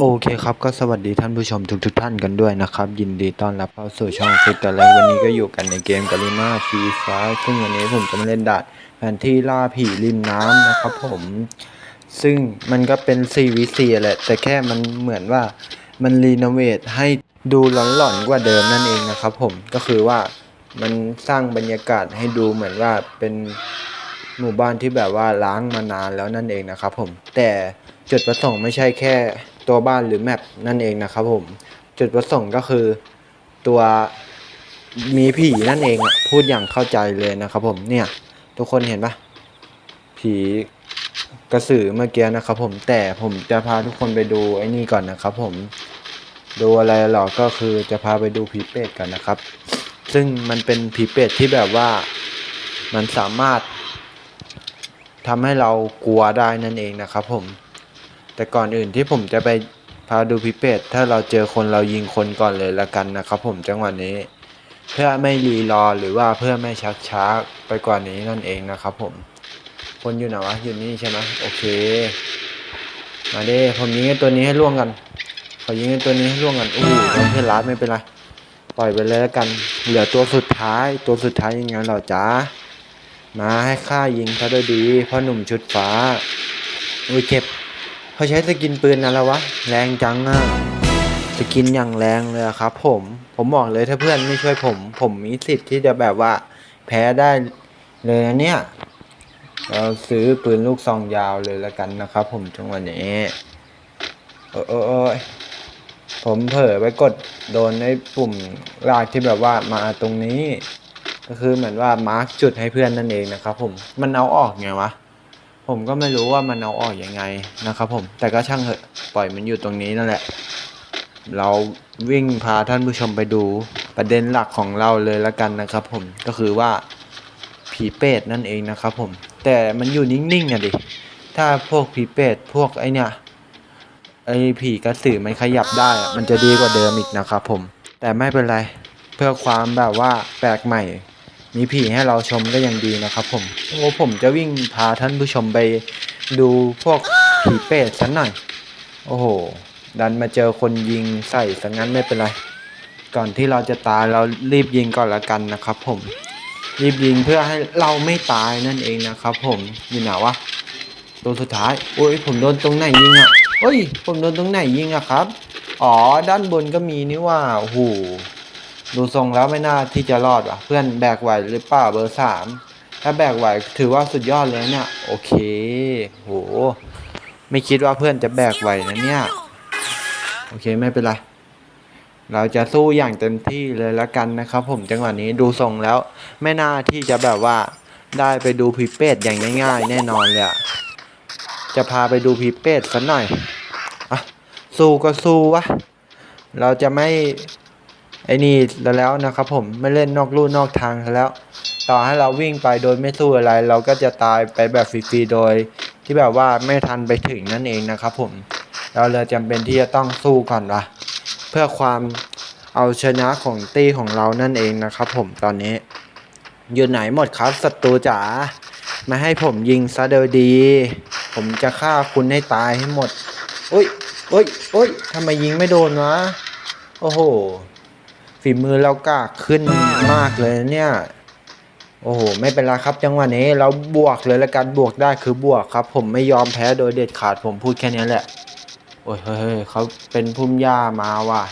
โอเคครับก็สวัสดีท่านผู้ชมทุกทท่านกันด้วยนะครับ ยินดีต้อนรับเข้าสู่ช่องฟิกแต่แรกวันนี้ก็อยู่กันในเกมกาลิมาฟีฟ้าซึ่งวันนี้ผมจะมาเล่นด่านแผนที่ล่าผีริมน้ำนะครับผม ซึ่งมันก็เป็น 4v4 แหละ แต่แค่มันเหมือนว่ามันรีโนเวทให้ดูหลอนๆกว่าเดิมนั่นเองนะครับผมก็คือว่ามันสร้างบรรยากาศให้ดูเหมือนว่าเป็นหมู่บ้านที่แบบว่าล้างมานานแล้วนั่นเองนะครับผมแต่จุดประสงค์ไม่ใช่แค่ ตัวบ้านหรือแมปนั่นเองนะครับผม จุดประสงค์ก็คือตัวมีผีนั่นเองอะพูดอย่างเข้าใจเลยนะครับผมเนี่ยทุกคนเห็นปะผีกระสือเมื่อกี้นะครับผมแต่ผมจะพาทุกคนไปดูไอ้นี่ก่อนนะครับผมดูอะไรหรอก็คือจะพาไปดูผีเป็ดกันนะครับ ซึ่งมันเป็นผีเป็ดที่แบบว่ามันสามารถทำให้เรากลัวได้นั่นเองนะครับผม แต่ก่อนอื่นที่ผมจะไปพาดูพิเปตถ้าเราเจอคนเรายิงคนก่อนเลยละกันนะครับผมจังหวะนี้ เพื่อไม่รีรอหรือว่าเพื่อไม่ชักช้าไปกว่านี้นั่นเองนะครับผม คนอยู่ไหนวะอยู่นี่ใช่ไหมโอเค มาเด้ผมยิงไอ้ตัวนี้ให้ล่วงกันขอยิงไอ้ตัวนี้ให้ล่วงกันอู้โดนเพื่อนรัดไม่เป็นไรปล่อยไปเลยละกัน เหลือตัวสุดท้ายตัวสุดท้ายยังไงเรอจ๊ะมาให้ข้ายิงเขาด้วยดีพ่อหนุ่มชุดฟ้าอุ้ยเจ็บ เขาใช้สกินปืนอะไรวะ แรงจังอะสกินอย่างแรงเลยครับ ผม ผมบอกเลยถ้าเพื่อนไม่ช่วยผม ผมมีสิทธิ์ที่จะแบบว่า แพ้ได้เลยนะเนี่ย เราซื้อปืนลูกซองยาวเลยละกันนะครับ ผมจังหวะนี้โอ้โอ้โอ้ยผมเผลอไปกดโดนในปุ่มลากที่แบบว่ามาตรงนี้ ก็คือเหมือนว่ามาร์กจุดให้เพื่อนนั่นเองนะครับ ผมมันเอาออกไงวะ ผมก็ไม่รู้ว่ามันเอาออกยังไงนะครับผมแต่ก็ช่างเถอะปล่อยมันอยู่ตรงนี้นั่นแหละ เราวิ่งพาท่านผู้ชมไปดูประเด็นหลักของเราเลยละกันนะครับ ผมก็คือว่าผีเป็ดนั่นเองนะครับ ผม แต่มันอยู่นิ่งๆอะดิถ้าพวกผีเป็ดพวกไอเนี่ยไอผีกระสือมันขยับได้อะมันจะดีกว่าเดิมอีกนะครับ ผม แต่ไม่เป็นไรเพื่อความแบบว่าแปลกใหม่ มีผีให้เราชมก็ยังดีนะครับผมโอ้ผมจะวิ่งพาท่านผู้ชมไปดูพวกผีเป็ดสันหน่อย โอ้โห ดันมาเจอคนยิงใส่สังั้นไม่เป็นไร ก่อนที่เราจะตายเรารีบยิงก่อนละกันนะครับผม รีบยิงเพื่อให้เราไม่ตายนั่นเองนะครับผมอยู่ไหนวะตัวสุดท้าย โอ้ยผมโดนตรงไหนยิงอะเฮ้ย ผมโดนตรงไหนยิงอะครับ อ๋อ ด้านบนก็มีนี่ว่าโอ้โห ดูทรงแล้วไม่น่าที่จะรอดว่ะ เพื่อนแบกไหวหรือเปล่าเบอร์สามถ้าแบกไหวถือว่าสุดยอดเลยเนี่ย โอเค โห ไม่คิดว่าเพื่อนจะแบกไหวนะเนี่ย โอเคไม่เป็นไร เราจะสู้อย่างเต็มที่เลยละกันนะครับ ผมจังหวะนี้ดูทรงแล้ว ไม่น่าที่จะแบบว่าได้ไปดูผีเป็ดอย่างง่ายๆ แน่นอนเลยอะจะพาไปดูผีเป็ดสักหน่อยอะสู้ก็สู้วะ เราจะไม่ ไอ้นี่แล้วนะครับผมไม่เล่นนอกลู่นอกทางแล้ว ต่อให้เราวิ่งไปโดยไม่สู้อะไร เราก็จะตายไปแบบฟรีๆโดย ที่แบบว่าไม่ทันไปถึงนั่นเองนะครับผมเราเลยจำเป็นที่จะต้องสู้ก่อนวะเพื่อความเอาชนะของตี้ของเรานั่นเองนะครับผมตอนนี้ อยู่ไหนหมดครับศัตรูจ๋ามาให้ผมยิงซะเดียวดี ผมจะฆ่าคุณให้ตายให้หมดอุ้ยอุ้ยอุ้ยทำไมยิงไม่โดนวะโอ้โห ฝีมือเราก้าขึ้นมากเลยเนี่ย โอ้โห ไม่เป็นไรครับ จังหวะนี้เราบวกเลยละกันบวกได้คือบวกครับ ผมไม่ยอมแพ้โดยเด็ดขาดผมพูดแค่นี้แหละ โอ้ยเฮ้ยเขาเป็นพุ่มหญ้ามาว่ะ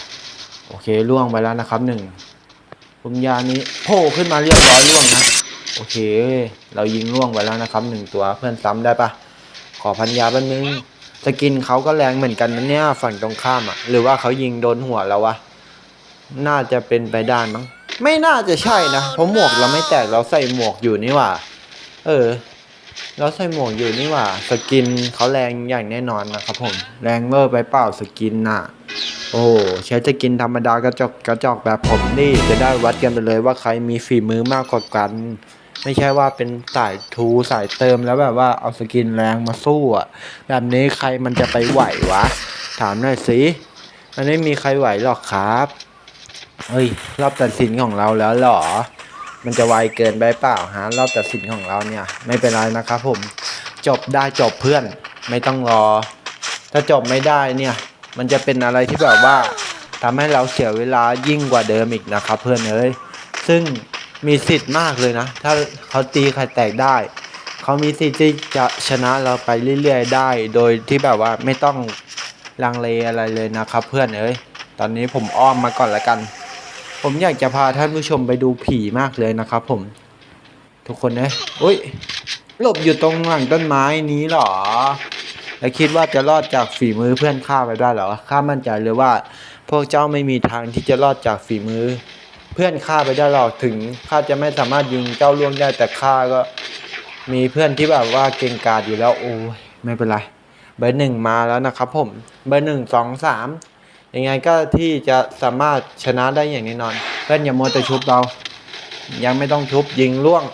โอเคล่วงไปแล้วนะครับหนึ่งพุ่มหญ้านี้โผล่ขึ้นมาเรียบร้อยล่วงนะโอเค เรายิงล่วงไปแล้วนะครับหนึ่งตัวเพื่อนซ้ำได้ปะขอพันยาแป๊บนึงสกินเขาก็แรงเหมือนกันนะเนี่ยฝั่งตรงข้ามอะ หรือว่าเขายิงโดนหัวเราวะ น่าจะเป็นไปได้มั้งไม่น่าจะใช่นะเพราะหมวกเราไม่แตกเราใส่หมวกอยู่นี่หว่า เออ เราใส่หมวกอยู่นี่หว่า สกินเขาแรงอย่างแน่นอนนะครับผม แรงเวอร์ไปเปล่าสกินน่ะ โอ้ใช้สกินธรรมดากระจกกระจกแบบผมนี่จะได้วัดกันไปเลยว่าใครมีฝีมือมากกว่ากัน ไม่ใช่ว่าเป็นสายทูสายเติมแล้วแบบว่าเอาสกินแรงมาสู้อะแบบนี้ใครมันจะไปไหววะ ถามหน่อยสิมันไม่มีใครไหวหรอกครับ เฮ้ย รอบตัดสินของเราแล้วเหรอ มันจะไวเกินไปเปล่าฮะ รอบตัดสินของเราเนี่ย ไม่เป็นไรนะครับผม จบได้จบเพื่อน ไม่ต้องรอ ถ้าจบไม่ได้เนี่ย มันจะเป็นอะไรที่แบบว่าทำให้เราเสียเวลายิ่งกว่าเดิมอีกนะครับ เพื่อนเอ้ย ซึ่งมีสิทธิ์มากเลยนะ ถ้าเขาตีใครแตกได้ เขามีสิทธิ์ที่จะชนะเราไปเรื่อยๆได้ โดยที่แบบว่าไม่ต้องลังเลอะไรเลยนะครับ เพื่อนเอ้ย ตอนนี้ผมอ้อมมาก่อนละกัน ผมอยากจะพาท่านผู้ชมไปดูผีมากเลยนะครับ ผม ทุกคนนะอุ้ยหลบอยู่ตรงหลังต้นไม้นี้หรอแล้วคิดว่าจะรอดจากฝีมือเพื่อนข้าไปได้หรอข้ามั่นใจเลยว่า พวกเจ้าไม่มีทางที่จะรอดจากฝีมือ เพื่อนข้าไปได้หรอกถึงข้าจะไม่สามารถยิงเจ้าล่วงได้แต่ข้าก็ มีเพื่อนที่แบบว่าเก่งกาจอยู่แล้วโอ้ยไม่เป็นไรเบอร์หนึ่งมาแล้วนะครับผมเบอร์หนึ่งสองสาม ยังไงก็ที่จะสามารถชนะได้อย่างแน่นอนเพื่อนอย่ามัวแต่ชุบเรา ยังไม่ต้องชุบยิงล่วง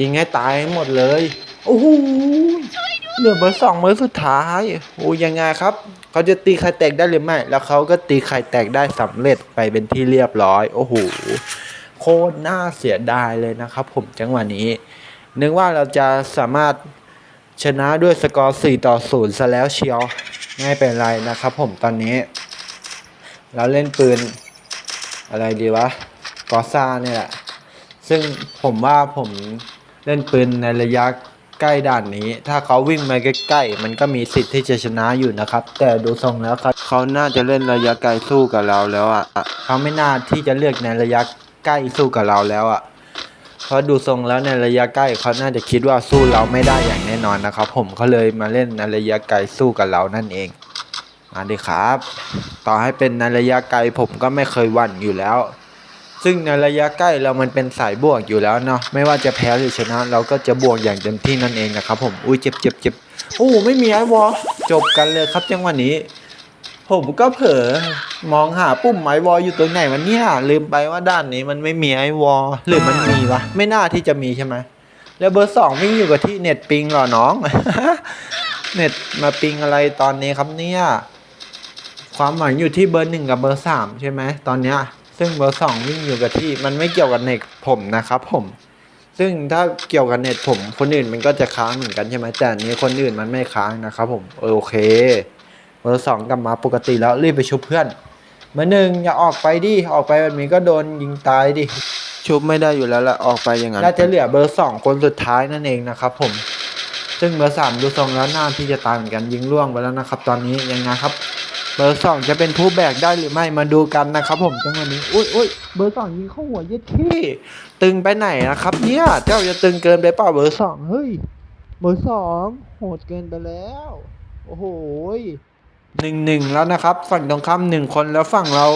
ยิงให้ตายให้หมดเลยโอ้โหเหลือเบอร์สองเบอร์สุดท้ายโอ้ยังไงครับ เขาจะตีไข่แตกได้หรือไม่ แล้วเขาก็ตีไข่แตกได้สำเร็จไปเป็นที่เรียบร้อย โอ้โหโคตรน่าเสียดายเลยนะครับ ผมจังหวะนี้ นึกว่าเราจะสามารถชนะด้วยสกอร์4ต่อ0ซะแล้วเชียวไม่เป็นไรนะครับ ผมตอนนี้ เราเล่นปืนอะไรดีวะกอซ่าเนี่ยแหละ ซึ่งผมว่าผมเล่นปืนในระยะใกล้ด่านนี้ ถ้าเขาวิ่งมาใกล้ๆ มันก็มีสิทธิ์ที่จะชนะอยู่นะครับ แต่ดูทรงแล้วครับเขาน่าจะเล่นระยะไกลสู้กับเราแล้วอะ เขาไม่น่าที่จะเลือกในระยะใกล้สู้กับเราแล้วอะ เพราะดูทรงแล้วในระยะใกล้เขาน่าจะคิดว่าสู้เราไม่ได้อย่างแน่นอนนะครับ ผมเขาเลยมาเล่นในระยะไกลสู้กับเรานั่นเอง มาดิครับ ต่อให้เป็นในระยะไกลผมก็ไม่เคยวันอยู่แล้ว ซึ่งในระยะใกล้เรามันเป็นสายบวกอยู่แล้วเนาะไม่ว่าจะแพ้หรือชนะ เราก็จะบวกอย่างเต็มที่นั่นเองนะครับ ผมอุ้ยเจ็บเจ็บเจ็บโอ้ไม่มีไอวอลจบกันเลยครับจังหวะนี้ ผมก็เผลอมองหาปุ่มไอวอลอยู่ตรงไหนวันนี้ลืมไปว่าด้านนี้มันไม่มีไอวอลหรือมันมีวะไม่น่าที่จะมีใช่ไหมแล้วเบอร์สองวิ่งอยู่กับที่เน็ตปิงเหรอน้อง เน็ตมาปิงอะไรตอนนี้ครับเนี่ย ความหมายอยู่ที่เบอร์หนึ่งกับเบอร์สามใช่ไหมตอนเนี้ยซึ่งเบอร์สองวิ่งอยู่กับที่มันไม่เกี่ยวกับเน็ตผมนะครับผม ซึ่งถ้าเกี่ยวกับเน็ตผมคนอื่นมันก็จะค้างเหมือนกันใช่ไหมแต่อันนี้คนอื่นมันไม่ค้างนะครับผมเออโอเค เบอร์สองกลับมาปกติแล้วรีบไปชุบเพื่อนเบอร์หนึ่งอย่าออกไปดิออกไปแบบนี้ก็โดนยิงตายดิชุบไม่ได้อยู่แล้วละออกไปอย่างนั้นน่าจะเหลือเบอร์สองคนสุดท้ายนั่นเองนะครับผม ซึ่งเบอร์สามดูทรงแล้วน่าที่จะตายเหมือนกันยิงล่วงไปแล้วนะครับ ตอนนี้ยังไงครับ เบอร์สองจะเป็นผู้แบกได้หรือไม่มาดูกันนะครับผมจังหวะนี้อุ้ยอุ้ยเบอร์สองยิงเข้าหัวเย็ดที่ตึงไปไหนนะครับ เนี่ยเจ้าจะตึงเกินไปเปล่าเบอร์สองเฮ้ยเบอร์สองโหดเกินไปแล้ว โอ้โหหนึ่งหนึ่งแล้วนะครับ ฝั่งตรงข้ามหนึ่งคนแล้วฝั่งเรา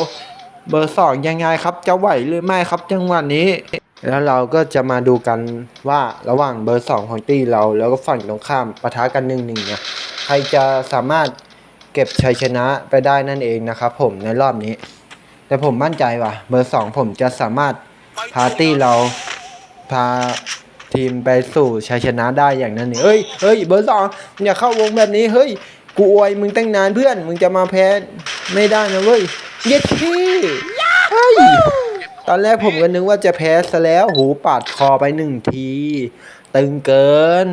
เบอร์สองยังไงครับ จะไหวหรือไม่ครับจังหวะนี้ แล้วเราก็จะมาดูกันว่าระหว่างเบอร์สองของตีเรา แล้วก็ฝั่งตรงข้ามปะทะกันหนึ่งหนึ่งเนี่ยใครจะสามารถ เก็บชัยชนะไปได้นั่นเองนะครับผมในรอบนี้ แต่ผมมั่นใจว่าเบอร์สองผมจะสามารถพาตี้เราพาทีมไปสู่ชัยชนะได้อย่างนั้นเองเอ้ยเฮ้ยเบอร์สองอย่าเข้าวงแบบนี้เฮ้ยกูอวยมึงตั้งนานเพื่อน มึงจะมาแพ้ไม่ได้นะเว้ยเย็ดที่เฮ้ยตอนแรกผมก็นึกว่าจะแพ้ซะแล้วหูปาดคอไปหนึ่งที ตึงเกิน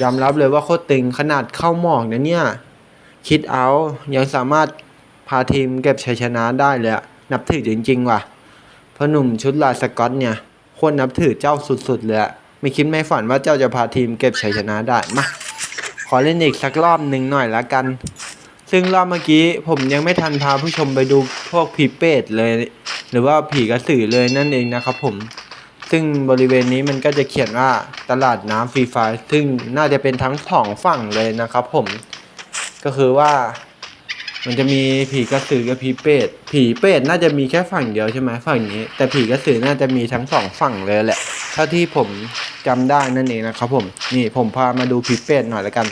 ยอมรับเลยว่าโคตรตึงขนาดเข้าหมอกนะเนี่ย คิดเอายังสามารถพาทีมเก็บชัยชนะได้เลยอะนับถือจริงๆว่ะเพราะหนุ่มชุดลายสกอตเนี่ยโคนนับถือเจ้าสุดๆเลยอะไม่คิดไม่ฝันว่าเจ้าจะพาทีมเก็บชัยชนะได้มาขอเล่นอีกสักรอบหนึ่งหน่อยละกัน ซึ่งรอบเมื่อกี้ผมยังไม่ทันพาผู้ชมไปดูพวกผีเปรตเลย หรือว่าผีกระสือเลยนั่นเองนะครับผม ซึ่งบริเวณนี้มันก็จะเขียนว่าตลาดน้ำฟรีไฟร์ซึ่งน่าจะเป็นทั้งสองฝั่งเลยนะครับผม ก็คือว่า มันจะมีผีกระสือกับผีเปรตผีเปรตน่าจะมีแค่ฝั่งเดียวใช่ไหมฝั่งนี้ แต่ผีกระสือน่าจะมีทั้งสองฝั่งเลยแหละเท่าที่ผมจำได้นั่นเองนะครับผมนี่ผมพามาดูผีเปรตหน่อยละกัน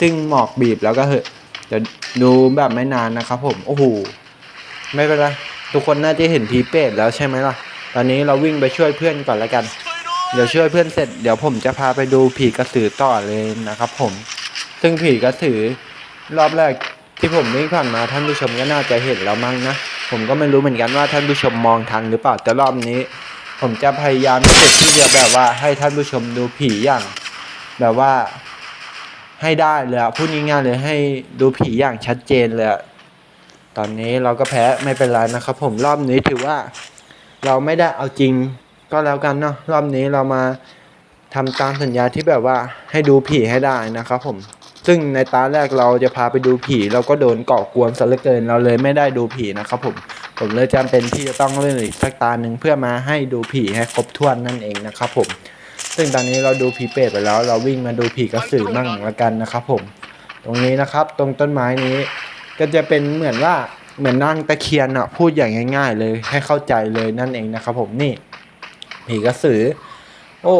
ซึ่งหมอกบีบแล้วก็เหอะจะดูแบบไม่นานนะครับผมโอ้โหไม่เป็นไรทุกคนน่าจะเห็นผีเปรตแล้วใช่ไหมล่ะ ตอนนี้เราวิ่งไปช่วยเพื่อนก่อนละกันเดี๋ยวช่วยเพื่อนเสร็จเดี๋ยวผมจะพาไปดูผีกระสือต่อเลยนะครับผม ซึ่งผีกระสือ รอบแรกที่ผมวิ่งผ่านมาท่านผู้ชมก็น่าจะเห็นแล้วมั้งนะ ผมก็ไม่รู้เหมือนกันว่าท่านผู้ชมมองทันหรือเปล่าแต่รอบนี้ ผมจะพยายามที่สุดที่จะแบบว่าให้ท่านผู้ชมดูผีอย่าง แบบว่าให้ได้เลยพูดง่ายๆเลยให้ดูผีอย่างชัดเจนเลยตอนนี้เราก็แพ้ไม่เป็นไรนะครับผมรอบนี้ถือว่า เราไม่ได้เอาจริงก็แล้วกันเนาะรอบนี้เรามาทำตามสัญญาที่แบบว่าให้ดูผีให้ได้นะครับผม ซึ่งในตาแรกเราจะพาไปดูผี เราก็โดนเกาะกวนซะเหลือเกินเราเลยไม่ได้ดูผีนะครับผมผมเลยจำเป็นที่จะต้องเล่นอีกสักตาหนึ่งเพื่อมาให้ดูผีให้ครบถ้วนนั่นเองนะครับผม ซึ่งตอนนี้เราดูผีเปรตไปแล้ว เราวิ่งมาดูผีกระสือมั่งละกันนะครับผม ตรงนี้นะครับตรงต้นไม้นี้ ก็จะเป็นเหมือนว่าเหมือนนางตะเคียนอะพูดอย่างง่าย ๆ เลยให้เข้าใจเลยนั่นเองนะครับผมนี่ผีกระสือ โอ้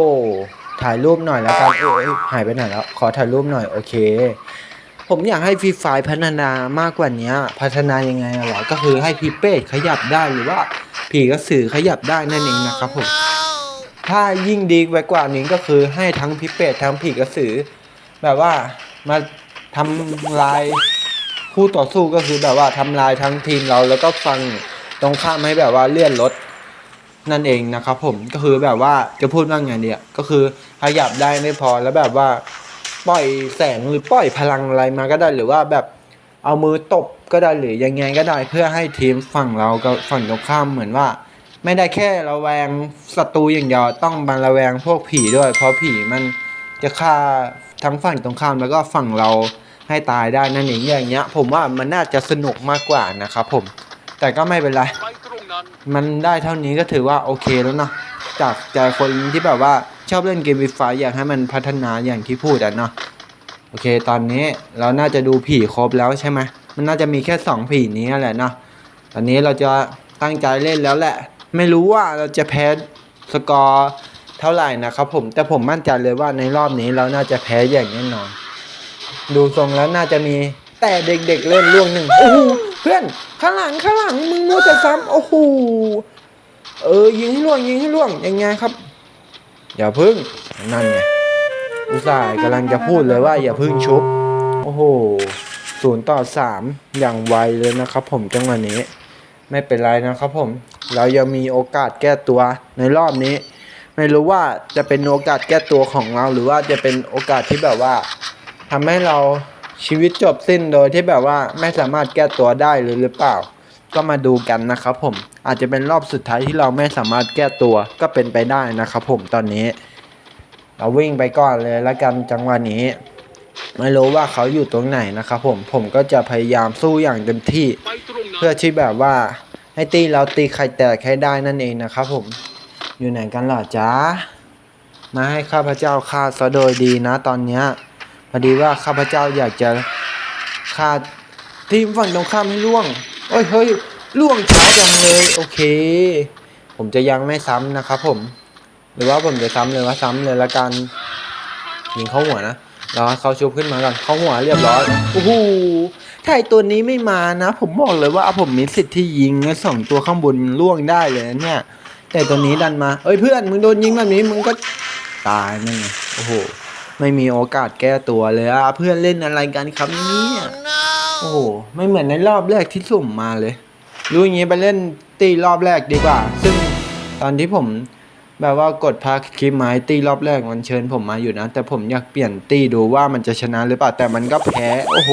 ถ่ายรูปหน่อยแล้วกันเอ้ยหายไปไหนแล้ว ขอถ่ายรูปหน่อยโอเค ผมอยากให้ฟรีไฟพัฒนามากกว่านี้พัฒนายังไงหรอ ก็คือให้พีเป้ขยับได้หรือว่าผีกระสือขยับได้นั่นเองนะครับผม ถ้ายิ่งดีไปกว่านี้ก็คือให้ทั้งพิเปตทั้งผีกระสือ แบบว่ามาทำลายคู่ต่อสู้ก็คือแบบว่าทำลายทั้งทีมเราแล้วก็ฟังตรงข้ามให้แบบว่าเลื่อนรถ นั่นเองนะครับผมก็คือแบบว่าจะพูดว่าไงเนี่ยก็คือขยับได้ไม่พอแล้วแบบว่า ปล่อยแสงหรือปล่อยพลังอะไรมาก็ได้หรือว่าแบบเอามือตบก็ได้หรือยังไงก็ได้เพื่อให้ทีมฝั่งเรากับฝั่งตรงข้ามเหมือนว่า ไม่ได้แค่ระแวงศัตรูอย่างเดียวต้องมาระแวงพวกผีด้วย เพราะผีมันจะฆ่าทั้งฝั่งตรงข้ามแล้วก็ฝั่งเราให้ตายได้นั่นเองอย่างเงี้ย ผมว่ามันน่าจะสนุกมากกว่านะครับผมแต่ก็ไม่เป็นไร มันได้เท่านี้ก็ถือว่าโอเคแล้วเนาะจากใจคนที่แบบว่าชอบเล่นเกมวีไฟอยากให้มันพัฒนาอย่างที่พูดอะเนาะโอเค ตอนนี้เราน่าจะดูผีครบแล้วใช่ไหมมันน่าจะมีแค่สองผีนี้แหละเนาะตอนนี้เราจะตั้งใจเล่นแล้วแหละ ไม่รู้ว่าเราจะแพ้สกอร์เท่าไหร่นะครับผมแต่ผมมั่นใจเลยว่าในรอบนี้เราน่าจะแพ้อย่างแน่นอน ดูทรงแล้วน่าจะมีแต่เด็กๆเล่นล่วงหนึ่งโอ้โห เพื่อนข้างหลังข้างหลังมึงมัวแต่ซ้ำโอ้โหเออยิงให้ล่วงยิงให้ล่วงยังไงครับ อย่าพึ่งนั่นไงอุตส่าห์กำลังจะพูดเลยว่าอย่าพึ่งชุบ โอ้โหศูนย์ต่อสามอย่างไวเลยนะครับ ผมจังหวะนี้ ไม่เป็นไรนะครับผม เรายังมีโอกาสแก้ตัวในรอบนี้ ไม่รู้ว่าจะเป็นโอกาสแก้ตัวของเรา หรือว่าจะเป็นโอกาสที่แบบว่าทำให้เรา ชีวิตจบสิ้นโดยที่แบบว่าไม่สามารถแก้ตัวได้หรือหรือเปล่า ก็มาดูกันนะครับผมอาจจะเป็นรอบสุดท้ายที่เราไม่สามารถแก้ตัวก็เป็นไปได้นะครับผมตอนนี้ เราวิ่งไปก่อนเลยแล้วกันจังหวะนี้ ไม่รู้ว่าเขาอยู่ตรงไหนนะครับผมผมก็จะพยายามสู้อย่างเต็มที่ เพื่อที่แบบว่าให้ตีเราตีไข่แตกให้ได้นั่นเองนะครับผมอยู่ไหนกันเหรอจ๊ะมาให้ข้าพเจ้าฆ่าซะโดยดีนะตอนเนี้ย อดีว่าข้าพเจ้าอยากจะฆ่าทีมฝั่งตรงข้ามให้ล่วงเอ้ยเฮ้ยล่วงช้าจังเลยโอเค ผมจะยังไม่ซ้ำนะครับผม หรือว่าผมจะซ้ำเลยว่าซ้ำเลยละกันยิงเข้าหัวนะรอให้เขาชุบขึ้นมาก่อนเข้าหัวเรียบร้อยโอ้โหถ้าไอตัวนี้ไม่มานะ ผมบอกเลยว่าผมมีสิทธิ์ที่ยิงไอ้สองตัวข้างบนล่วงได้เลยเนี่ย แต่ตัวนี้ดันมาเอ้ยเพื่อนมึงโดนยิงแบบนี้มึงก็ตายนั่นไงโอ้โห ไม่มีโอกาสแก้ตัวเลยอะเพื่อนเล่นอะไรกันครับเนี่ยโอ้โหไม่เหมือนในรอบแรกที่สุ่มมาเลย รู้อย่างงี้ไปเล่นตีรอบแรกดีกว่า ซึ่งตอนที่ผมแบบว่ากดพักคลิปไม้ตีรอบแรกมันเชิญผมมาอยู่นะ แต่ผมอยากเปลี่ยนตีดูว่ามันจะชนะหรือเปล่าแต่มันก็แพ้โอ้โห